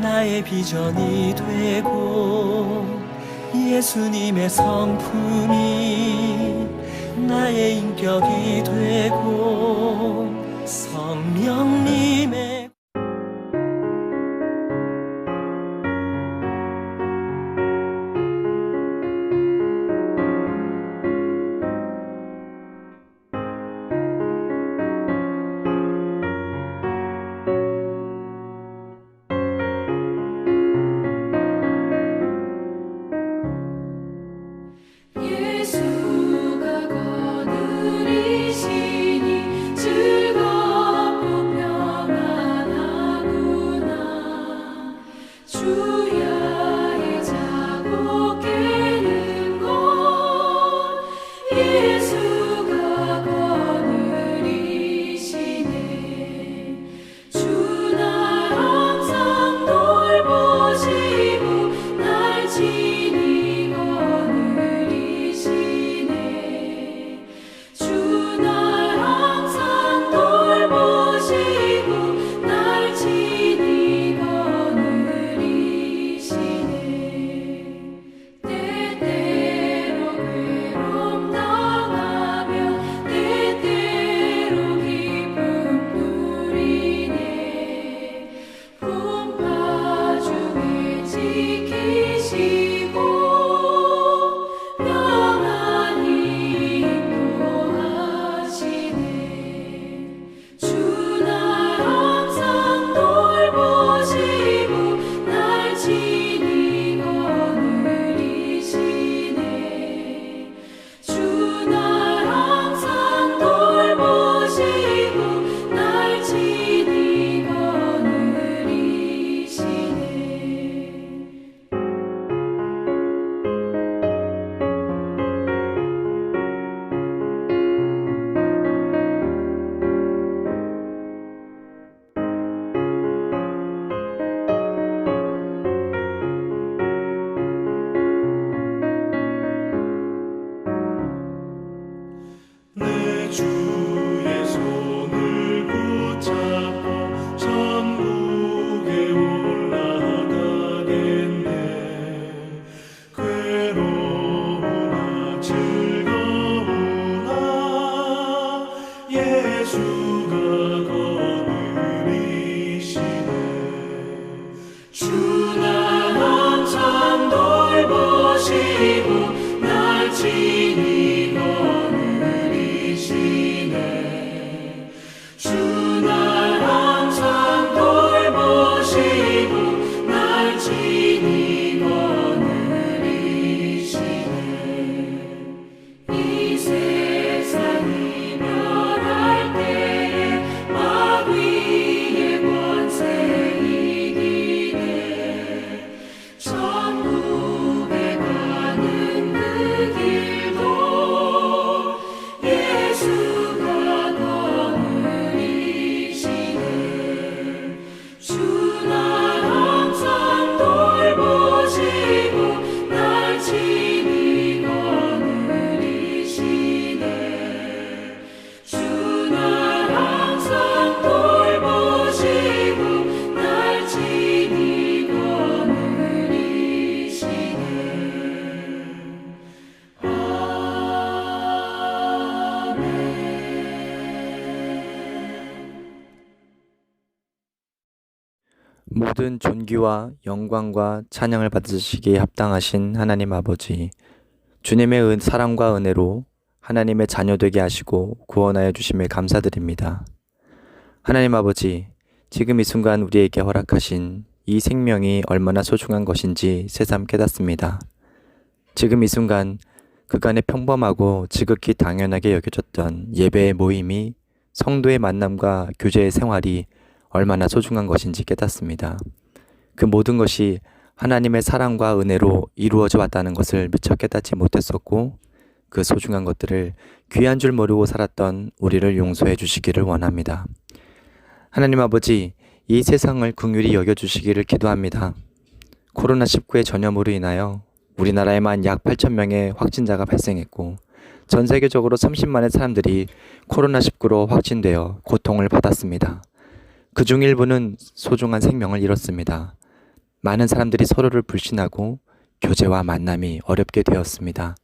나의 비전이 되고 예수님의 성품이 나의 인격이 되고 성령님의 존귀와 영광과 찬양을 받으시기에 합당하신 하나님 아버지, 주님의 은, 사랑과 은혜로 하나님의 자녀 되게 하시고 구원하여 주심에 감사드립니다. 하나님 아버지, 지금 이 순간 우리에게 허락하신 이 생명이 얼마나 소중한 것인지 새삼 깨닫습니다. 지금 이 순간 그간의 평범하고 지극히 당연하게 여겨졌던 예배의 모임이 성도의 만남과 교제의 생활이 얼마나 소중한 것인지 깨닫습니다. 그 모든 것이 하나님의 사랑과 은혜로 이루어져 왔다는 것을 미처 깨닫지 못했었고 그 소중한 것들을 귀한 줄 모르고 살았던 우리를 용서해 주시기를 원합니다. 하나님 아버지, 이 세상을 긍휼히 여겨 주시기를 기도합니다. 코로나19의 전염으로 인하여 우리나라에만 약 8천 명의 확진자가 발생했고 전 세계적으로 30만의 사람들이 코로나19로 확진되어 고통을 받았습니다. 그중 일부는 소중한 생명을 잃었습니다. 많은 사람들이 서로를 불신하고 교제와 만남이 어렵게 되었습니다.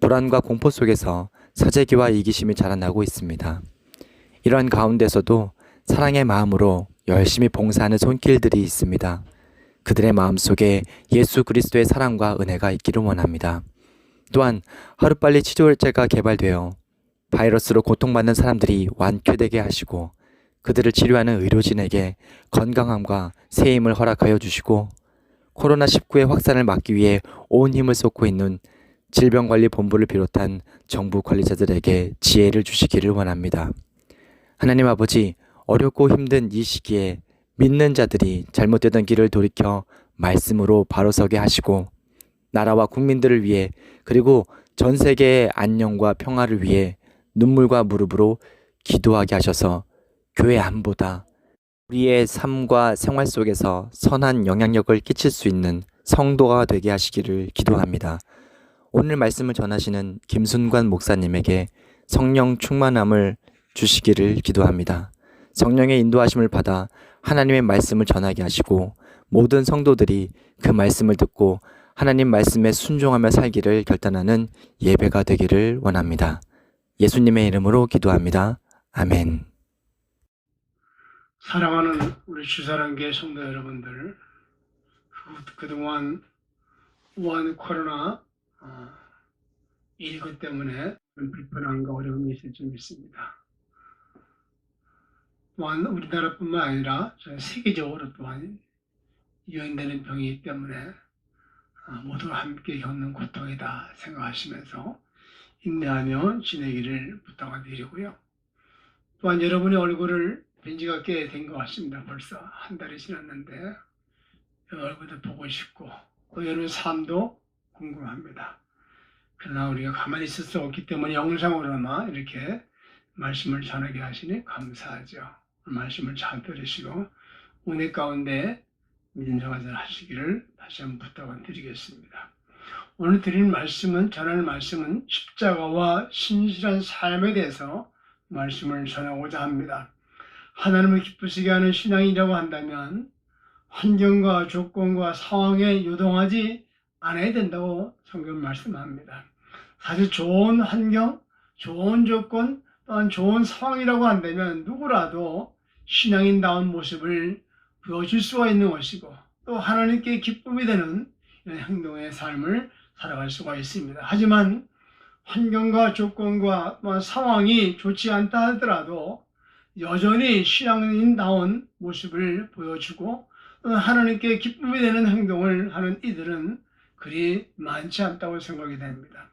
불안과 공포 속에서 사재기와 이기심이 자라나고 있습니다. 이러한 가운데서도 사랑의 마음으로 열심히 봉사하는 손길들이 있습니다. 그들의 마음 속에 예수 그리스도의 사랑과 은혜가 있기를 원합니다. 또한 하루빨리 치료제가 개발되어 바이러스로 고통받는 사람들이 완쾌되게 하시고 그들을 치료하는 의료진에게 건강함과 새 힘을 허락하여 주시고 코로나19의 확산을 막기 위해 온 힘을 쏟고 있는 질병관리본부를 비롯한 정부 관리자들에게 지혜를 주시기를 원합니다. 하나님 아버지, 어렵고 힘든 이 시기에 믿는 자들이 잘못되던 길을 돌이켜 말씀으로 바로 서게 하시고 나라와 국민들을 위해 그리고 전 세계의 안녕과 평화를 위해 눈물과 무릎으로 기도하게 하셔서 교회 안보다 우리의 삶과 생활 속에서 선한 영향력을 끼칠 수 있는 성도가 되게 하시기를 기도합니다. 오늘 말씀을 전하시는 김순관 목사님에게 성령 충만함을 주시기를 기도합니다. 성령의 인도하심을 받아 하나님의 말씀을 전하게 하시고 모든 성도들이 그 말씀을 듣고 하나님 말씀에 순종하며 살기를 결단하는 예배가 되기를 원합니다. 예수님의 이름으로 기도합니다. 아멘. 사랑하는 우리 주사랑교회 성도 여러분들, 그- 그동안 우한 코로나 어, 19 때문에 불편함과 어려움이 있을 줄 믿습니다. 또한 우리나라뿐만 아니라 전 세계적으로 또한 유행되는 병이기 때문에 어, 모두가 함께 겪는 고통이다 생각하시면서 인내하며 지내기를 부탁을 드리고요. 또한 여러분의 얼굴을 뵌 지가 꽤 된 것 같습니다. 벌써 한 달이 지났는데 얼굴도 보고 싶고 또 여러분 삶도 궁금합니다. 그러나 우리가 가만히 있을 수 없기 때문에 영상으로나마 이렇게 말씀을 전하게 하시니 감사하죠. 말씀을 잘 들으시고 은혜 가운데 생활을 하시기를 다시 한번 부탁을 드리겠습니다. 오늘 드린 말씀은 전하는 말씀은 십자가와 신실한 삶에 대해서 말씀을 전하고자 합니다. 하나님을 기쁘시게 하는 신앙이라고 한다면 환경과 조건과 상황에 요동하지 않아야 된다고 성경 말씀합니다. 사실 좋은 환경, 좋은 조건, 또한 좋은 상황이라고 한다면 누구라도 신앙인다운 모습을 보여줄 수가 있는 것이고 또 하나님께 기쁨이 되는 이런 행동의 삶을 살아갈 수가 있습니다. 하지만 환경과 조건과 상황이 좋지 않다 하더라도 여전히 신앙인다운 모습을 보여주고 하나님께 기쁨이 되는 행동을 하는 이들은 그리 많지 않다고 생각이 됩니다.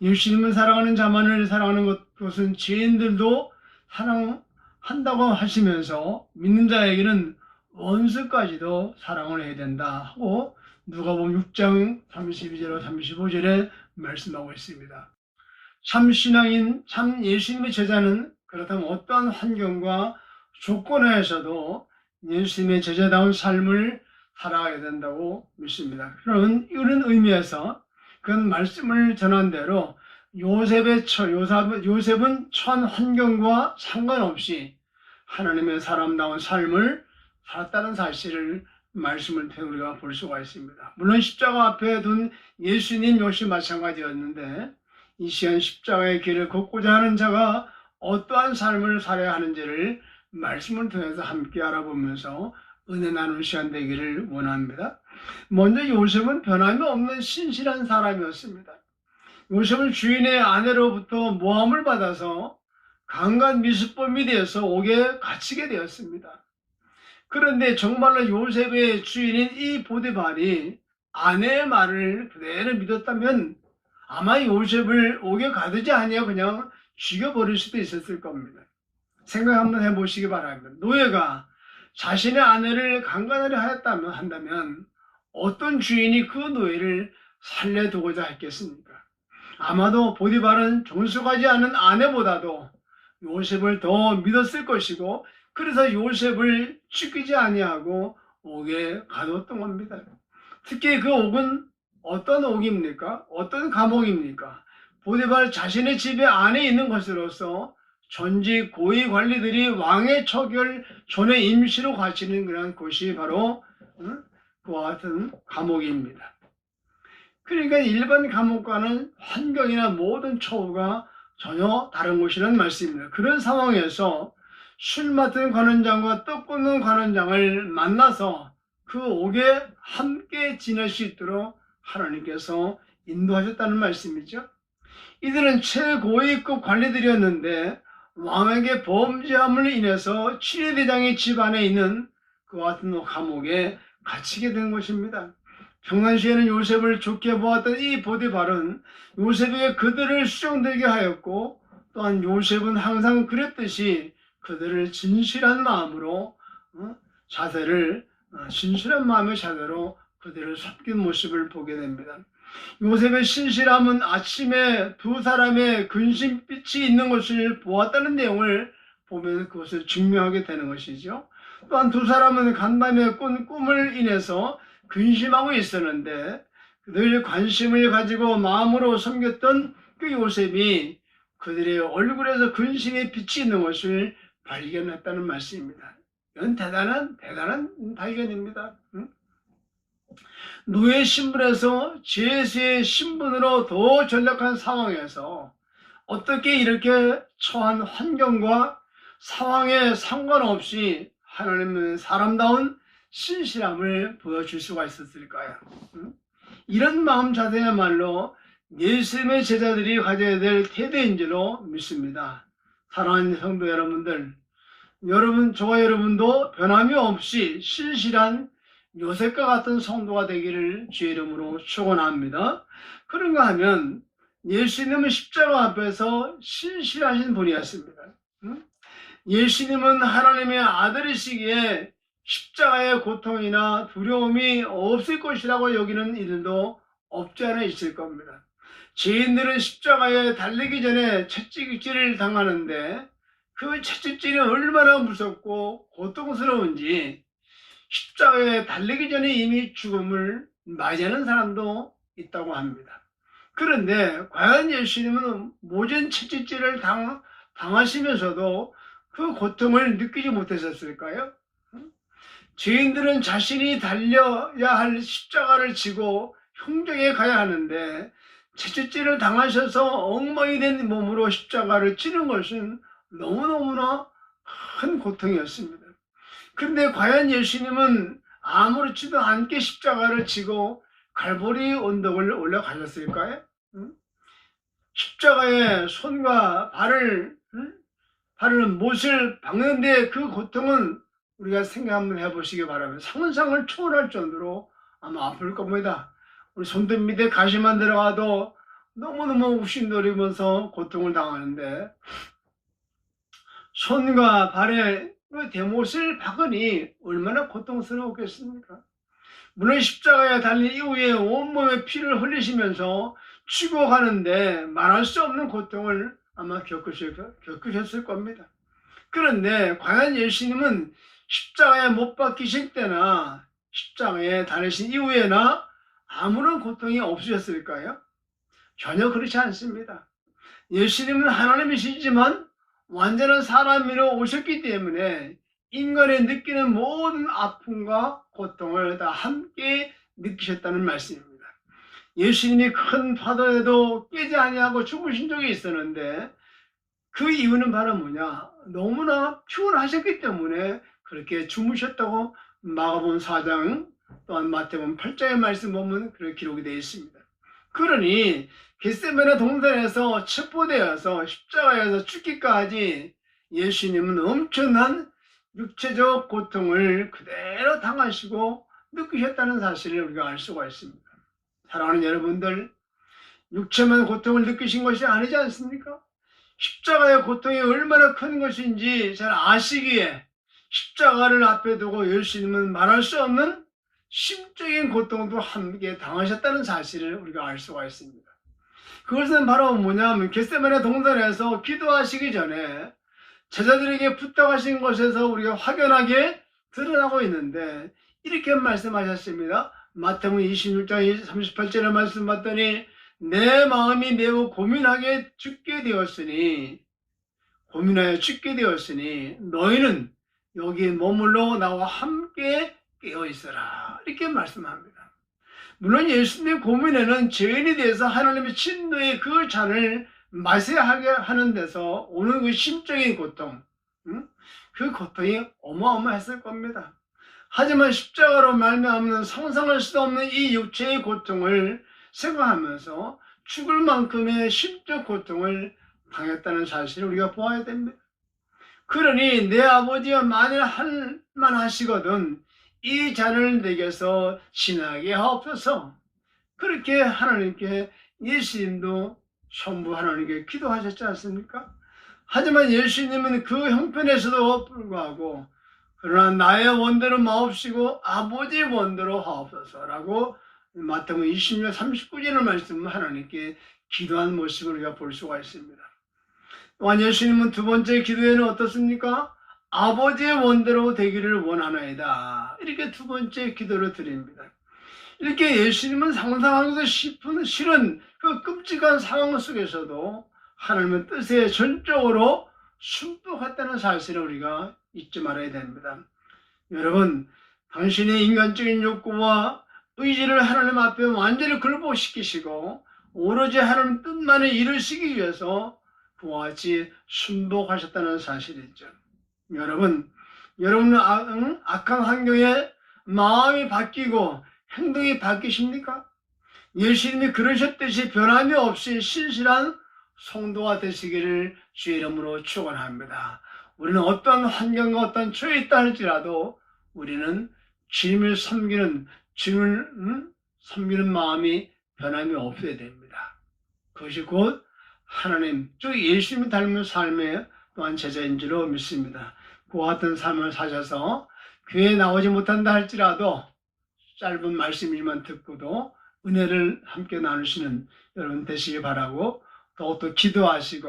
예수님을 사랑하는 자만을 사랑하는 것, 그것은 죄인들도 사랑한다고 하시면서 믿는 자에게는 원수까지도 사랑을 해야 된다 하고 누가복음 6장 32절 35절에 말씀하고 있습니다. 참 신앙인, 참 예수님의 제자는 그렇다면 어떠한 환경과 조건하에서도 예수님의 제자다운 삶을 살아가야 된다고 믿습니다. 그런 이런 의미에서 그런 말씀을 전한 대로 요셉의 처, 요셉, 요셉은 처한 환경과 상관없이 하나님의 사람다운 삶을 살았다는 사실을 말씀을 통해 우리가 볼 수가 있습니다. 물론 십자가 앞에 둔 예수님 역시 마찬가지였는데 이 시간 십자가의 길을 걷고자 하는 자가 어떠한 삶을 살아야 하는지를 말씀을 통해서 함께 알아보면서 은혜 나누는 시간 되기를 원합니다. 먼저 요셉은 변함이 없는 신실한 사람이었습니다. 요셉은 주인의 아내로부터 모함을 받아서 강간 미수범이 되어서 옥에 갇히게 되었습니다. 그런데 정말로 요셉의 주인인 이 보디발이 아내의 말을 그대로 믿었다면 아마 요셉을 옥에 가두지 아니하 그냥 죽여버릴 수도 있었을 겁니다. 생각 한번 해보시기 바랍니다. 노예가 자신의 아내를 강간하려 하였다면 한다면 어떤 주인이 그 노예를 살려두고자 했겠습니까? 아마도 보디발은 종속하지 않은 아내보다도 요셉을 더 믿었을 것이고 그래서 요셉을 죽이지 아니하고 옥에 가뒀던 겁니다. 특히 그 옥은 어떤 옥입니까? 어떤 감옥입니까? 보디발 자신의 집에 안에 있는 것으로서 전직 고위 관리들이 왕의 처결 전에 임시로 갇히는 그런 곳이 바로 응? 그와 같은 감옥입니다. 그러니까 일반 감옥과는 환경이나 모든 처우가 전혀 다른 곳이라는 말씀입니다. 그런 상황에서 술 맡은 관원장과 떡 굽는 관원장을 만나서 그 옥에 함께 지낼 수 있도록 하나님께서 인도하셨다는 말씀이죠. 이들은 최고위급 관리들이었는데 왕에게 범죄함을 인해서 치리대장의 집 안에 있는 그와 같은 감옥에 갇히게 된 것입니다. 평상시에는 요셉을 좋게 보았던 이 보디발은 요셉에게 그들을 수용되게 하였고 또한 요셉은 항상 그랬듯이 그들을 진실한 마음으로 어, 자세를 어, 진실한 마음의 자세로 그들을 섬긴 모습을 보게 됩니다. 요셉의 신실함은 아침에 두 사람의 근심빛이 있는 것을 보았다는 내용을 보면 그것을 증명하게 되는 것이죠. 또한 두 사람은 간밤에 꾼 꿈을 인해서 근심하고 있었는데 늘 관심을 가지고 마음으로 섬겼던 그 요셉이 그들의 얼굴에서 근심의 빛이 있는 것을 발견했다는 말씀입니다. 이건 대단한 대단한 발견입니다. 응? 노예 신분에서 제수의 신분으로 더 전락한 상황에서 어떻게 이렇게 처한 환경과 상황에 상관없이 하나님은 사람다운 신실함을 보여줄 수가 있었을까요? 응? 이런 마음 자세야말로 예수님의 제자들이 가져야 될 태도인 줄로 믿습니다. 사랑하는 성도 여러분들, 여러분, 저와 여러분도 변함이 없이 신실한 요셉과 같은 성도가 되기를 주의 이름으로 축원합니다. 그런가 하면 예수님은 십자가 앞에서 신실하신 분이었습니다. 응? 예수님은 하나님의 아들이시기에 십자가의 고통이나 두려움이 없을 것이라고 여기는 이들도 없지 않아 있을 겁니다. 죄인들은 십자가에 달리기 전에 채찍질을 당하는데 그 채찍질이 얼마나 무섭고 고통스러운지 십자가에 달리기 전에 이미 죽음을 맞이하는 사람도 있다고 합니다. 그런데 과연 예수님은 모진 채찍질을 당, 당하시면서도 그 고통을 느끼지 못하셨을까요? 죄인들은 자신이 달려야 할 십자가를 지고 형정에 가야 하는데 채찍질을 당하셔서 엉망이 된 몸으로 십자가를 치는 것은 너무너무나 큰 고통이었습니다. 근데 과연 예수님은 아무렇지도 않게 십자가를 지고 갈보리 언덕을 올라가셨을까요? 응? 십자가에 손과 발을 응? 발을 못을 박는데 그 고통은 우리가 생각 한번 해보시기 바랍니다. 상상을 초월할 정도로 아마 아플 겁니다. 우리 손등 밑에 가시만 들어가도 너무너무 욱신거리면서 고통을 당하는데 손과 발에 그 대못을 박으니 얼마나 고통스러웠겠습니까? 물론 십자가에 달린 이후에 온몸에 피를 흘리시면서 죽어가는데 말할 수 없는 고통을 아마 겪으셨을 겁니다. 그런데 과연 예수님은 십자가에 못 박히실 때나 십자가에 달리신 이후에나 아무런 고통이 없으셨을까요? 전혀 그렇지 않습니다. 예수님은 하나님이시지만 완전한 사람으로 오셨기 때문에 인간의 느끼는 모든 아픔과 고통을 다 함께 느끼셨다는 말씀입니다. 예수님이 큰 파도에도 깨지 아니하고 죽으신 적이 있었는데 그 이유는 바로 뭐냐? 너무나 피곤하셨기 때문에 그렇게 주무셨다고 마가본 4장 또한 마태본 8장의 말씀 보면 그렇게 기록이 되어 있습니다. 그러니 겟세메네 동산에서 첩보되어서 십자가에서 죽기까지 예수님은 엄청난 육체적 고통을 그대로 당하시고 느끼셨다는 사실을 우리가 알 수가 있습니다. 사랑하는 여러분들, 육체만 고통을 느끼신 것이 아니지 않습니까? 십자가의 고통이 얼마나 큰 것인지 잘 아시기에 십자가를 앞에 두고 예수님은 말할 수 없는 심적인 고통도 함께 당하셨다는 사실을 우리가 알 수가 있습니다. 그것은 바로 뭐냐면 겟세마네 동산에서 기도하시기 전에 제자들에게 부탁하신 것에서 우리가 확연하게 드러나고 있는데 이렇게 말씀하셨습니다. 마태복음 26장 38절에 말씀 봤더니 내 마음이 매우 고민하게 죽게 되었으니 고민하여 죽게 되었으니 너희는 여기 머물러 나와 함께 깨어 있어라 이렇게 말씀합니다. 물론 예수님의 고민에는 죄인에 대해서 하나님의 진노의 그 잔을 마셔야 하게 하는 데서 오는 그 심적인 고통, 응? 그 고통이 어마어마했을 겁니다. 하지만 십자가로 말미암는 상상할 수 없는 이 육체의 고통을 생각하면서 죽을 만큼의 심적 고통을 당했다는 사실을 우리가 보아야 됩니다. 그러니 내 아버지가 만일 할만 하시거든 이 잔을 내게서 지나게 하옵소서. 그렇게 하나님께 예수님도 전부 하나님께 기도하셨지 않습니까? 하지만 예수님은 그 형편에서도 불구하고 그러나 나의 원대로 마옵시고 아버지의 원대로 하옵소서라고 마태복음 26년 39절의 말씀을 하나님께 기도한 모습을 우리가 볼 수가 있습니다. 또한 예수님은 두 번째 기도에는 어떻습니까? 아버지의 원대로 되기를 원하나이다. 이렇게 두 번째 기도를 드립니다. 이렇게 예수님은 상상하기도 싶은 싫은 그 끔찍한 상황 속에서도 하나님의 뜻에 전적으로 순복했다는 사실을 우리가 잊지 말아야 됩니다. 여러분, 당신의 인간적인 욕구와 의지를 하나님 앞에 완전히 굴복시키시고 오로지 하나님 뜻만을 이루시기 위해서 그와 같이 순복하셨다는 사실이죠. 여러분, 여러분은 아, 응? 악한 환경에 마음이 바뀌고 행동이 바뀌십니까? 예수님이 그러셨듯이 변함이 없이 신실한 성도가 되시기를 주의 이름으로 축원합니다. 우리는 어떤 환경과 어떤 처해 있다 할지라도 우리는 주님을 섬기는 주님을 음? 섬기는 마음이 변함이 없어야 됩니다. 그것이 곧 하나님, 즉 예수님을 닮은 삶의 또한 제자인 줄로 믿습니다. 그와 같은 삶을 사셔서 교회에 나오지 못한다 할지라도 짧은 말씀이지만 듣고도 은혜를 함께 나누시는 여러분 되시기 바라고 더욱더 기도하시고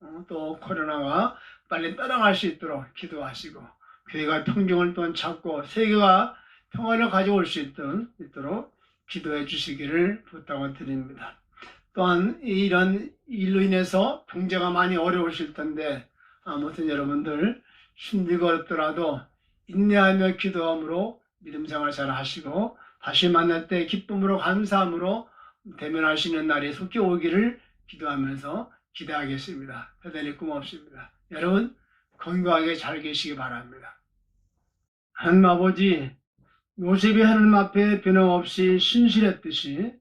어, 또 코로나가 빨리 떠나갈 수 있도록 기도하시고 교회가 평정을 또한 찾고 세계가 평화를 가져올 수 있도록 기도해 주시기를 부탁을 드립니다. 또한 이런 일로 인해서 경제가 많이 어려우실 텐데 아무튼 여러분들 힘들고 어렵더라도 인내하며 기도함으로 믿음 생활 잘 하시고 다시 만날 때 기쁨으로 감사함으로 대면하시는 날이 속히 오기를 기도하면서 기대하겠습니다. 대단히 고맙습니다. 여러분 건강하게 잘 계시기 바랍니다. 하나님 아버지 요셉이 하나님 앞에 변함없이 신실했듯이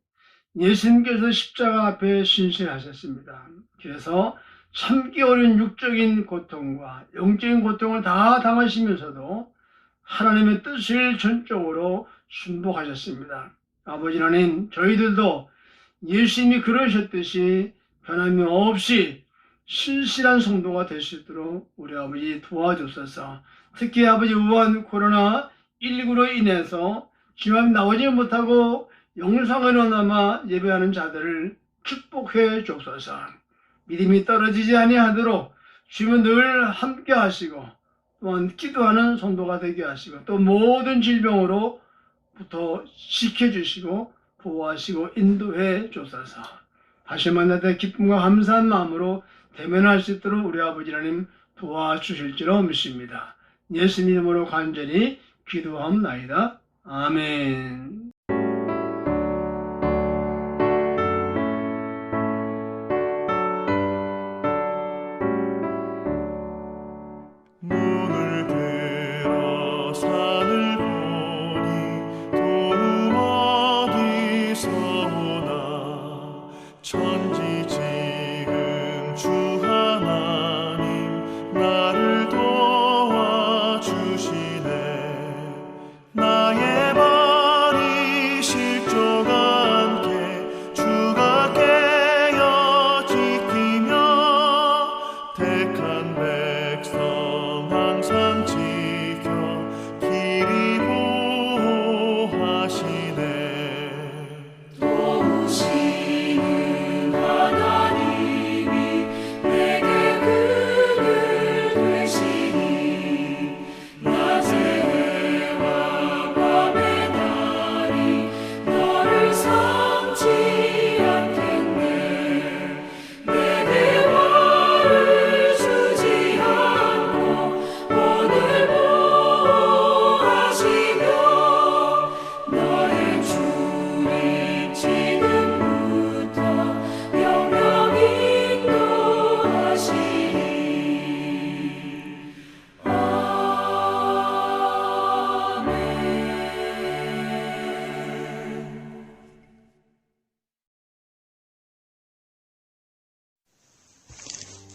예수님께서 십자가 앞에 신실하셨습니다. 그래서 참기 어려운 육적인 고통과 영적인 고통을 다 당하시면서도 하나님의 뜻을 전적으로 순복하셨습니다. 아버지 하나님, 저희들도 예수님이 그러셨듯이 변함이 없이 신실한 성도가 될 수 있도록 우리 아버지 도와주소서. 특히 아버지 우한 코로나 19로 인해서 집앞 나오지 못하고 영상으로나마 예배하는 자들을 축복해 주옵소서. 믿음이 떨어지지 아니하도록 주님은 늘 함께 하시고 또한 기도하는 성도가 되게 하시고 또 모든 질병으로부터 지켜주시고 보호하시고 인도해 주소서. 다시 만날 때 기쁨과 감사한 마음으로 대면할 수 있도록 우리 아버지 하나님 도와주실 줄 믿습니다. 예수님 이름으로 간절히 기도함나이다. 아멘.